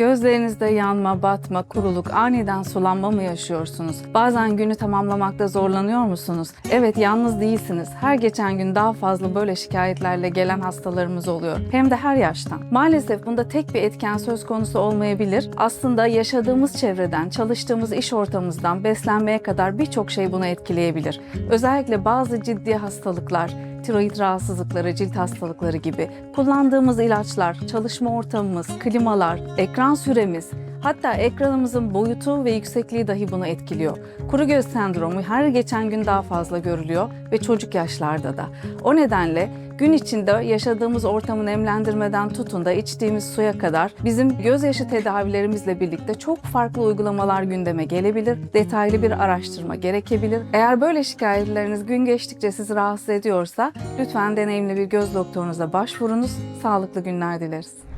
Gözlerinizde yanma, batma, kuruluk, aniden sulanma mı yaşıyorsunuz? Bazen günü tamamlamakta zorlanıyor musunuz? Evet yalnız değilsiniz. Her geçen gün daha fazla böyle şikayetlerle gelen hastalarımız oluyor. Hem de her yaştan. Maalesef bunda tek bir etken söz konusu olmayabilir. Aslında yaşadığımız çevreden, çalıştığımız iş ortamımızdan, beslenmeye kadar birçok şey bunu etkileyebilir. Özellikle bazı ciddi hastalıklar, tiroid rahatsızlıkları, cilt hastalıkları gibi kullandığımız ilaçlar, çalışma ortamımız, klimalar, ekran süremiz, hatta ekranımızın boyutu ve yüksekliği dahi bunu etkiliyor. Kuru göz sendromu her geçen gün daha fazla görülüyor ve çocuk yaşlarda da. O nedenle gün içinde yaşadığımız ortamı nemlendirmeden tutun da içtiğimiz suya kadar bizim gözyaşı tedavilerimizle birlikte çok farklı uygulamalar gündeme gelebilir. Detaylı bir araştırma gerekebilir. Eğer böyle şikayetleriniz gün geçtikçe sizi rahatsız ediyorsa lütfen deneyimli bir göz doktorunuza başvurunuz. Sağlıklı günler dileriz.